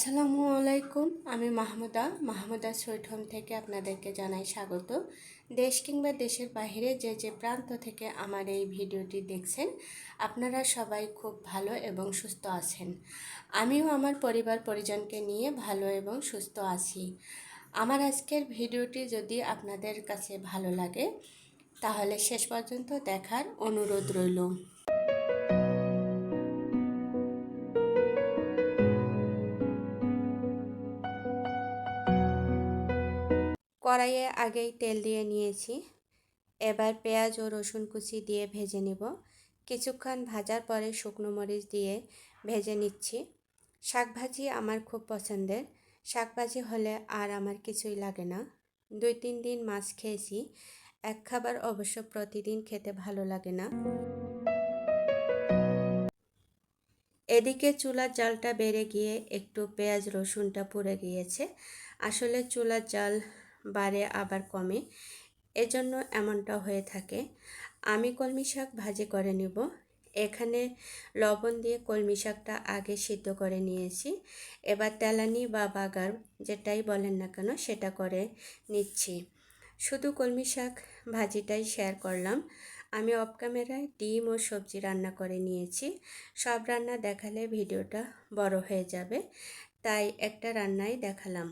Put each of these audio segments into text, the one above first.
আসসালামু আলাইকুম, আমি মাহমুদা মাহমুদা সুইট হোম থেকে আপনাদেরকে জানাই স্বাগত। দেশ কিংবা দেশের বাইরে যে যে প্রান্ত থেকে আমার এই ভিডিওটি দেখছেন, আপনারা সবাই খুব ভালো এবং সুস্থ আছেন। আমিও আমার পরিবার পরিজনকে নিয়ে ভালো এবং সুস্থ আছি। আমার আজকের ভিডিওটি যদি আপনাদের কাছে ভালো লাগে, তাহলে শেষ পর্যন্ত দেখার অনুরোধ রইল। কড়াইয়ে আগেই তেল দিয়ে নিয়েছি। এবার পেঁয়াজ ও রসুন কুচি দিয়ে ভেজে নিব। কিছুক্ষণ ভাজার পরে শুকনো মরিচ দিয়ে ভেজে নিচ্ছি। শাকভাজি আমার খুব পছন্দের। শাকভাজি হলে আর আমার কিছুই লাগে না। দুই তিন দিন মাছ খেয়েছি। এক খাবার অবশ্য প্রতিদিন খেতে ভালো লাগে না। এদিকে চুলার জালটা বেড়ে গিয়ে একটু পেঁয়াজ রসুনটা পুড়ে গিয়েছে। আসলে চুলার জাল বাড়ে, আবার কমে। এজন্য এমনটা হয়ে থাকে। আমি কলমি শাক ভাজি করে নেব। এখানে লবণ দিয়ে কলমি শাকটা আগে সিদ্ধ করে নিয়েছি। এবার তেলানি বা বাগার, যেটাই বলেন না কেন, সেটা করে নিচ্ছি। শুধু কলমি শাক ভাজিটাই শেয়ার করলাম। আমি অফ ক্যামেরায় ডিম ও সবজি রান্না করে নিয়েছি। সব রান্না দেখালে ভিডিওটা বড় হয়ে যাবে। তাই একটা রান্নাই দেখালাম।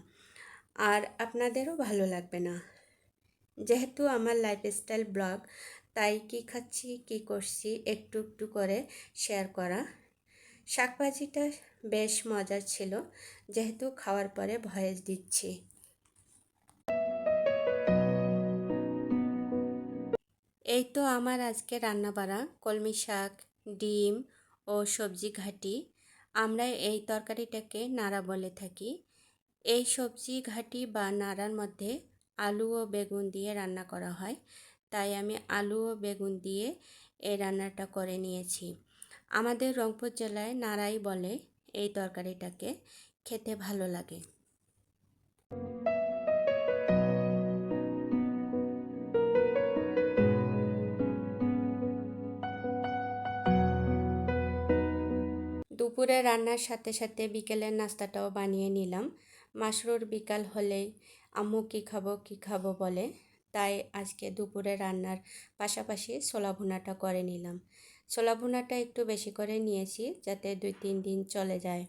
আর আপনাদেরও ভালো লাগবে না। যেহেতু আমার লাইফস্টাইল ব্লগ তাই কি খাচ্ছি, কি করছি একটু একটু করে শেয়ার করা। শাকভাজিটা বেশ মজার ছিল, যেহেতু খাওয়ার পরে ভয়েস দিচ্ছি। এই তো আমার আজকে রান্না বাড়া কলমি শাক, ডিম ও সবজি ঘাটি। আমরা এই তরকারিটাকে নাড়া বলে থাকি। এই সবজি ঘাটি বা নাড়ার মধ্যে আলু ও বেগুন দিয়ে রান্না করা হয়। তাই আমি আলু ও বেগুন দিয়ে এই রান্নাটা করে নিয়েছি। আমাদের রংপুর জেলায় নাড়াই বলে এই তরকারিটাকে খেতে ভালো লাগে। দুপুরে রান্নার সাথে সাথে বিকেলের নাস্তাটাও বানিয়ে নিলাম। মাসরুর বিকাল হলেই আম্মু কী খাব কী খাব বলে, তাই আজকে দুপুরে রান্নার পাশাপাশি ছোলা ভুনাটা করে নিলাম। ছোলা ভুনাটা একটু বেশি করে নিয়েছি যাতে দুই তিন দিন চলে যায়।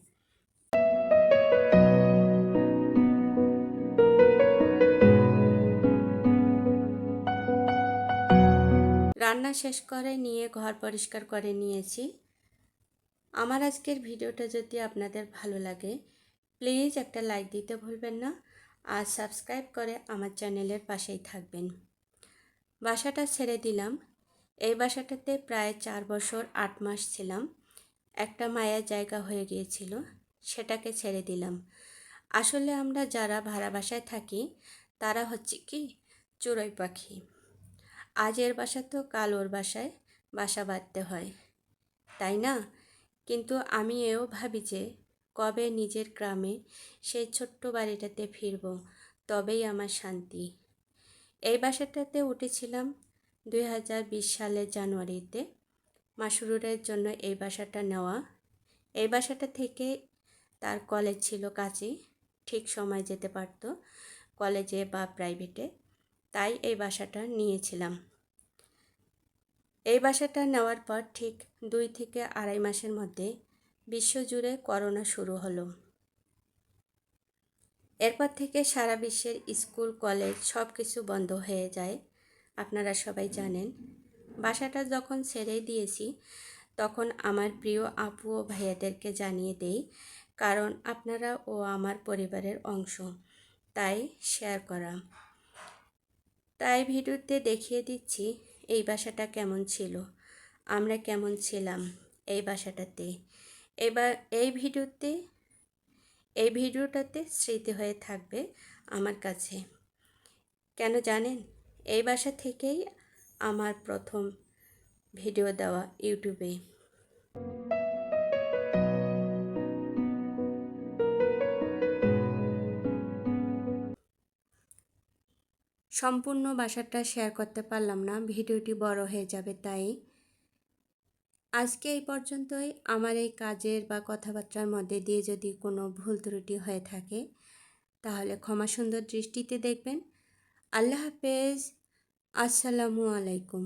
রান্না শেষ করে নিয়ে ঘর পরিষ্কার করে নিয়েছি। আমার আজকের ভিডিওটা যদি আপনাদের ভালো লাগে প্লিজ একটা লাইক দিতে ভুলবেন না আর সাবস্ক্রাইব করে আমার চ্যানেলের পাশেই থাকবেন। বাসাটা ছেড়ে দিলাম। এই বাসাটাতে প্রায় চার বছর আট মাস ছিলাম। একটা মায়ের জায়গা হয়ে গিয়েছিল, সেটাকে ছেড়ে দিলাম। আসলে আমরা যারা ভাড়া বাসায় থাকি, তারা হচ্ছে কি? চড়ুই পাখি। আজ এর বাসা তো কাল ওর বাসায় বাসা বাঁধতে হয়, তাই না? কিন্তু আমি এও ভাবি যে কবে নিজের গ্রামে সেই ছোট্ট বাড়িটাতে ফিরব, তবেই আমার শান্তি। এই বাসাটাতে উঠেছিলাম দুই হাজার বিশ সালের জানুয়ারিতে। মাসরুরের জন্য এই বাসাটা নেওয়া। এই বাসাটা থেকে তার কলেজ ছিল কাছে ঠিক সময় যেতে পারত কলেজে বা প্রাইভেটে, তাই এই বাসাটা নিয়েছিলাম। এই বাসাটা নেওয়ার পর ঠিক দুই থেকে আড়াই মাসের মধ্যে বিশ্বজুড়ে করোনা শুরু হলো। এরপর থেকে সারা বিশ্বের স্কুল, কলেজ সব কিছু বন্ধ হয়ে যায়, আপনারা সবাই জানেন। বাসাটা যখন ছেড়ে দিয়েছি, তখন আমার প্রিয় আপু ও ভাইয়াদেরকে জানিয়ে দেই, কারণ আপনারা ও আমার পরিবারের অংশ, তাই শেয়ার করা। তাই ভিডিওতে দেখিয়ে দিচ্ছি, এই বাসাটা কেমন ছিল, আমরা কেমন ছিলাম এই বাসাটাতে। এবার এই ভিডিওতে, এই ভিডিওটাতে স্মৃতি হয়ে থাকবে আমার কাছে। কেন জানেন? এই বাসা থেকেই আমার প্রথম ভিডিও দেওয়া ইউটিউবে। সম্পূর্ণ বাসাটা শেয়ার করতে পারলাম না, ভিডিওটি বড় হয়ে যাবে তাই আজকে এই পর্যন্তই। আমার এই কাজের বা কথাবার্তার মধ্যে দিয়ে যদি কোনো ভুল ত্রুটি হয়ে থাকে, তাহলে ক্ষমা সুন্দর দৃষ্টিতে দেখবেন। আল্লাহ হাফেজ। আসসালামু আলাইকুম।